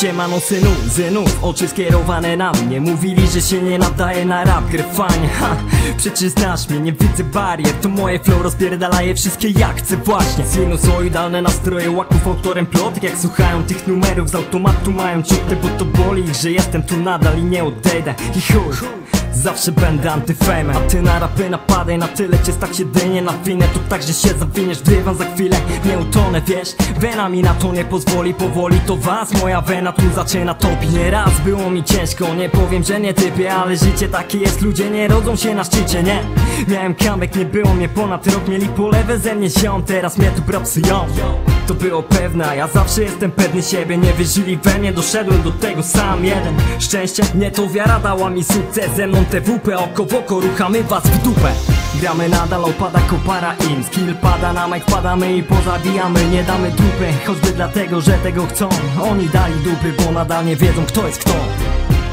Siemano synu, synów, oczy skierowane na mnie. Mówili, że się nie nadaje na rap, gryfanie Ha, przecież znasz mnie, nie widzę barier. To moje flow rozpierdala je wszystkie jak chcę właśnie. Sinusoidalne nastroje łaków autorem plotek. Jak słuchają tych numerów z automatu mają ciuty Bo to boli ich, że jestem tu nadal i nie odejdę. I chuj Zawsze będę antyfame A ty na rapy napadaj na tyle cię stać jedynie na winę To tak, że się zawiniesz dywan za chwilę Nie utonę, wiesz, wena mi na to nie pozwoli Powoli to was, moja wena tu zaczyna topić. Nieraz było mi ciężko, nie powiem, że nie typię Ale życie takie jest, ludzie nie rodzą się na szczycie, nie? Miałem comeback, nie było mnie ponad rok Mieli polewę ze mnie ziom, teraz mnie tu propsują to było pewne, ja zawsze jestem pewny siebie. Nie wierzyli we mnie, doszedłem do tego sam jeden. Szczęście, nie to wiara dała mi sukces. Ze mną TWP, oko w oko, ruchamy was w dupę. Gramy nadal, opada kopara im. Skill pada na mic, padamy i pozabijamy. Nie damy dupy, choćby dlatego, że tego chcą. Oni dali dupy, bo nadal nie wiedzą kto jest kto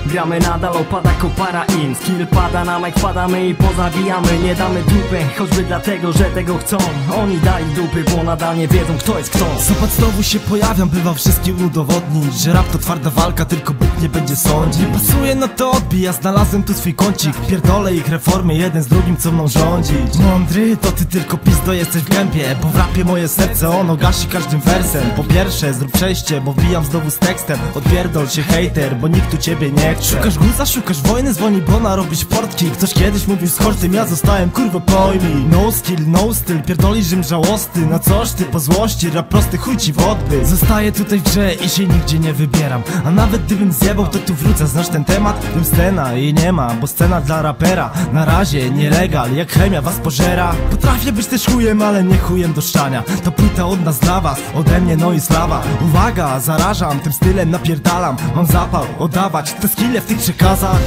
Gramy nadal, opada kopara in Skill pada na mic, padamy i pozabijamy Nie damy dupy, choćby dlatego, że tego chcą. Oni dali dupy, bo nadal nie wiedzą kto jest kto. Zobacz, znowu się pojawiam, bywa wszystkim udowodnić Że rap to twarda walka, tylko Bóg nie będzie sądzić Nie pasuje, no to odbija, znalazłem tu swój kącik. Pierdolę ich reformy, jeden z drugim co mną rządzić. Mądry, to ty tylko pizdo jesteś w gębie Bo w rapie moje serce, ono gasi każdym wersem. Po pierwsze, zrób przejście, bo wbijam znowu z tekstem. Odpierdol się hejter, bo nikt tu ciebie nie chce Szukasz guza, szukasz wojny, dzwoni Bona, robisz portki. Ktoś kiedyś mówił z hortym, ja zostałem kurwa pojmij. No skill, no styl, pierdolisz Rzym żałosty Na coś ty po złości, rap prosty chuj ci w odbyt Zostaję tutaj w grze i się nigdzie nie wybieram. A nawet gdybym zjebał, to tu wrócę. Znasz ten temat? Tym scena i nie ma, bo scena dla rapera. Na razie nielegal, jak chemia was pożera. Potrafię być też chujem, ale nie chujem do szczania. To płyta od nas dla was, ode mnie no i slawa Uwaga, zarażam, tym stylem napierdalam. Mam zapał, oddawać te skille w tych przekazach?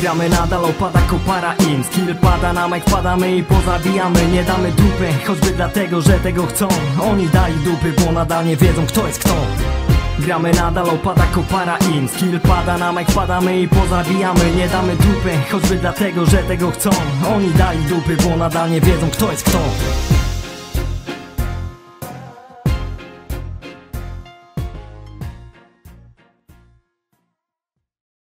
Gramy nadal, opada kopara im. Skill pada na mic, padamy i pozabijamy. Nie damy dupy, choćby dlatego, że tego chcą. Oni dali dupy, bo nadal nie wiedzą kto jest kto. Gramy nadal, opada kopara im. Skill pada na mic, padamy i pozabijamy. Nie damy dupy, choćby dlatego, że tego chcą. Oni dali dupy, bo nadal nie wiedzą kto jest kto